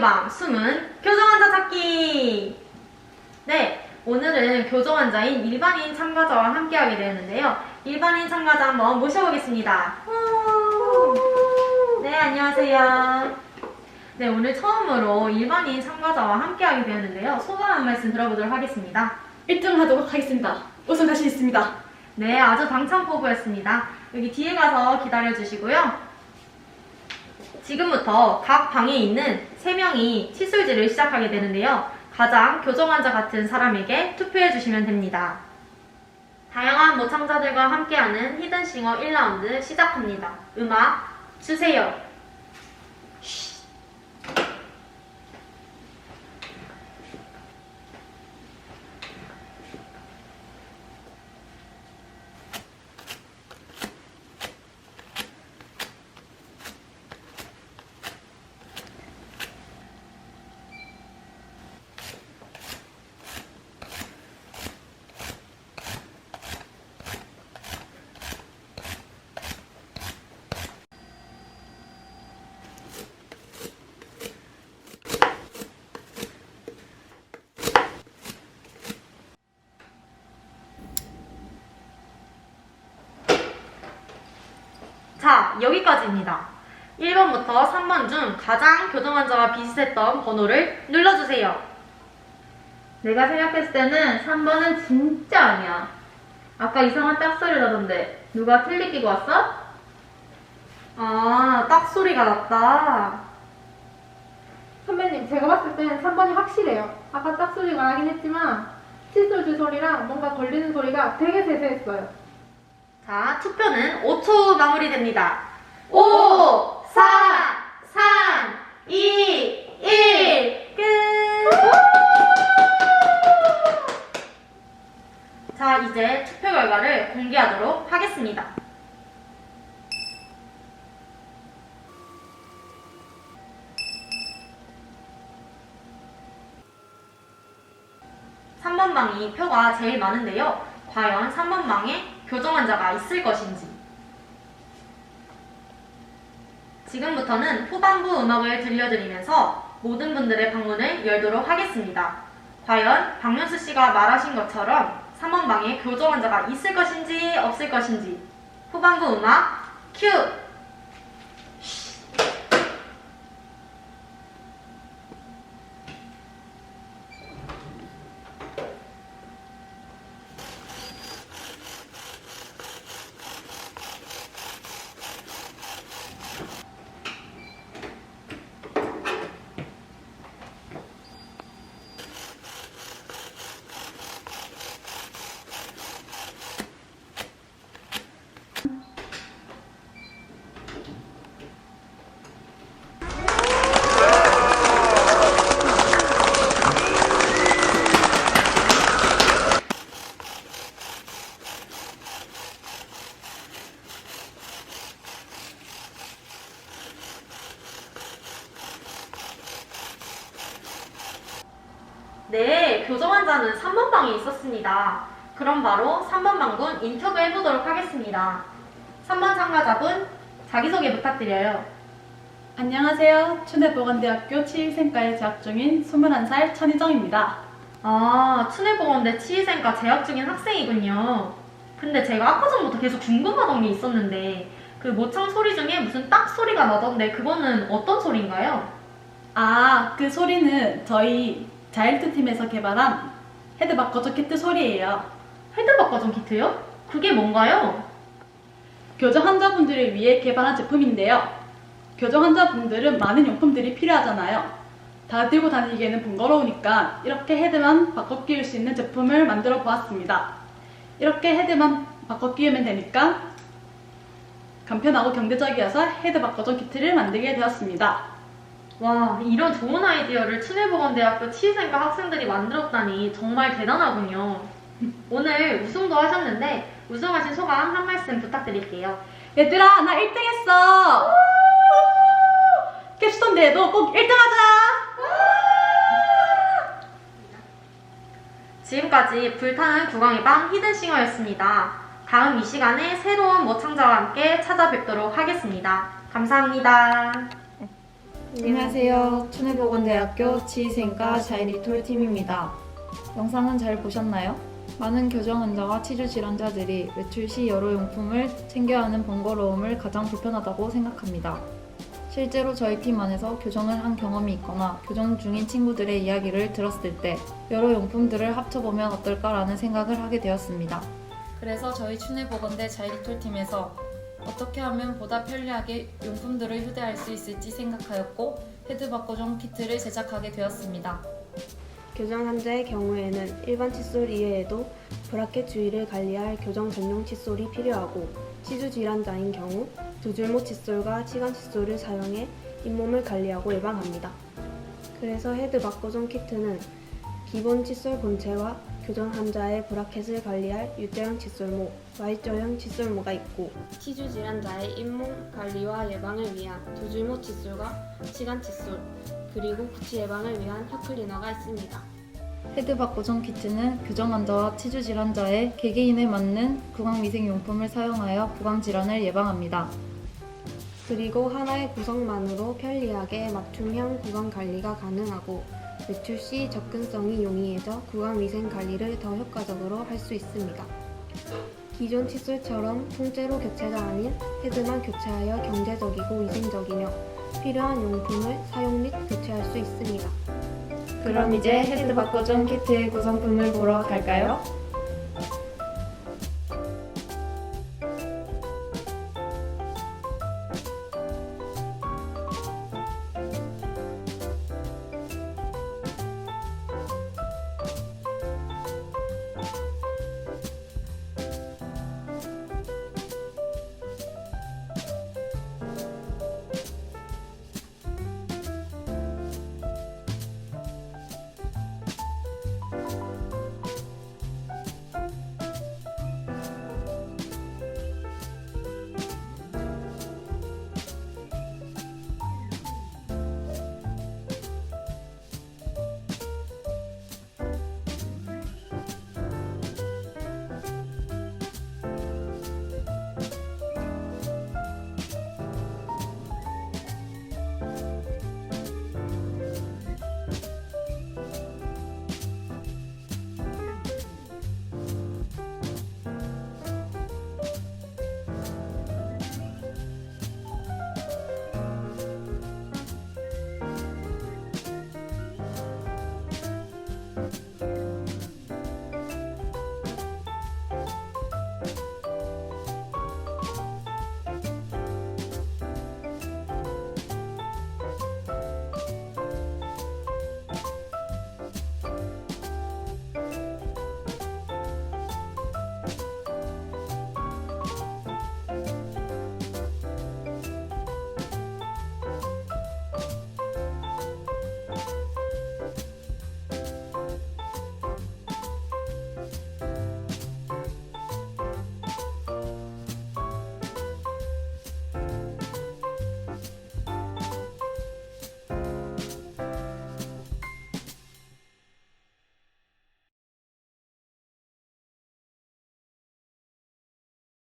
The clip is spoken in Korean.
방 숨은 교정 환자 찾기. 네, 오늘은 교정 환자인 일반인 참가자와 함께하게 되었는데요. 일반인 참가자 한번 모셔보겠습니다. 네, 안녕하세요. 네, 오늘 처음으로 일반인 참가자와 함께하게 되었는데요. 소감 한 말씀 들어보도록 하겠습니다. 1등 하도록 하겠습니다. 우승 자신 있습니다. 네, 아주 당찬 포부였습니다. 여기 뒤에 가서 기다려 주시고요. 지금부터 각 방에 있는 3명이 칫솔질을 시작하게 되는데요. 가장 교정 환자 같은 사람에게 투표해 주시면 됩니다. 다양한 모창자들과 함께하는 히든싱어 1라운드 시작합니다. 음악 주세요. 자, 여기까지입니다. 1번부터 3번 중 가장 교정 환자와 비슷했던 번호를 눌러주세요. 내가 생각했을 때는 3번은 진짜 아니야. 아까 이상한 딱소리 나던데 누가 틀리 끼고 왔어? 아, 딱 소리가 났다. 선배님, 제가 봤을 땐 3번이 확실해요. 아까 딱 소리가 나긴 했지만 칫솔질 소리랑 뭔가 걸리는 소리가 되게 세세했어요. 자, 투표는 5초 후 마무리됩니다. 5, 4, 3, 2, 1, 끝! 자, 이제 투표 결과를 공개하도록 하겠습니다. 삼번 방이 표가 제일 많은데요. 과연 3번 방에 교정 환자가 있을 것인지. 지금부터는 후반부 음악을 들려드리면서 모든 분들의 방문을 열도록 하겠습니다. 과연 박명수 씨가 말하신 것처럼 3번 방에 교정 환자가 있을 것인지 없을 것인지 후반부 음악 큐! 네, 교정 환자는 3번 방에 있었습니다. 그럼 바로 3번 방군 인터뷰 해보도록 하겠습니다. 3번 참가자분 자기소개 부탁드려요. 안녕하세요. 춘해보건대학교 치의생과에 재학 중인 21살 천희정입니다. 아, 춘해보건대 치의생과 재학 중인 학생이군요. 근데 제가 아까 전부터 계속 궁금하던 게 있었는데 그 모창 소리 중에 무슨 딱 소리가 나던데 그거는 어떤 소리인가요? 아, 그 소리는 저희 자일트 팀에서 개발한 헤드바커 저키트 소리예요. 헤드박 과정 키트요? 그게 뭔가요? 교정 환자분들을 위해 개발한 제품인데요. 교정 환자분들은 많은 용품들이 필요하잖아요. 다 들고 다니기에는 번거로우니까 이렇게 헤드만 바꿔 끼울 수 있는 제품을 만들어 보았습니다. 이렇게 헤드만 바꿔 끼우면 되니까 간편하고 경제적이어서 헤드 바꿔줘 키트를 만들게 되었습니다. 와, 이런 좋은 아이디어를 춘해보건대학교 치의생과 학생들이 만들었다니 정말 대단하군요. 오늘 우승도 하셨는데 우승하신 소감 한 말씀 부탁드릴게요. 얘들아, 나 1등 했어! 캡스톤 대회도 꼭 1등 하자! 지금까지 불타는 구강의 방 히든싱어였습니다. 다음 이 시간에 새로운 모창자와 함께 찾아뵙도록 하겠습니다. 감사합니다. 안녕하세요. 춘해보건대학교 지휘생과 자이리톨 팀입니다. 영상은 잘 보셨나요? 많은 교정 환자와 치주 질환자들이 외출 시 여러 용품을 챙겨야 하는 번거로움을 가장 불편하다고 생각합니다. 실제로 저희 팀 안에서 교정을 한 경험이 있거나 교정 중인 친구들의 이야기를 들었을 때 여러 용품들을 합쳐보면 어떨까라는 생각을 하게 되었습니다. 그래서 저희 춘해보건대 자이리톨 팀에서 어떻게 하면 보다 편리하게 용품들을 휴대할 수 있을지 생각하였고 헤드 바꿔종 키트를 제작하게 되었습니다. 교정 환자의 경우에는 일반 칫솔 이외에도 브라켓 주위를 관리할 교정 전용 칫솔이 필요하고 치주 질환자인 경우 두 줄목 칫솔과 치간 칫솔을 사용해 잇몸을 관리하고 예방합니다. 그래서 헤드 바꿔종 키트는 기본 칫솔 본체와 교정 환자의 브라켓을 관리할 U자형 칫솔모, Y자형 칫솔모가 있고 치주 질환자의 잇몸 관리와 예방을 위한 두 줄목 칫솔과 치간 칫솔 그리고 구취 예방을 위한 혀 클리너가 있습니다. 헤드 바꿔종 키트는 교정 환자와 치주 질환자의 개개인에 맞는 구강 위생 용품을 사용하여 구강 질환을 예방합니다. 그리고 하나의 구성만으로 편리하게 맞춤형 구강 관리가 가능하고 외출 시 접근성이 용이해져 구강 위생 관리를 더 효과적으로 할 수 있습니다. 기존 칫솔처럼 통째로 교체가 아닌 헤드만 교체하여 경제적이고 위생적이며 필요한 용품을 사용 및 교체할 수 있습니다. 그럼 이제 헤드 바꿔종 키트의 구성품을 보러 갈까요?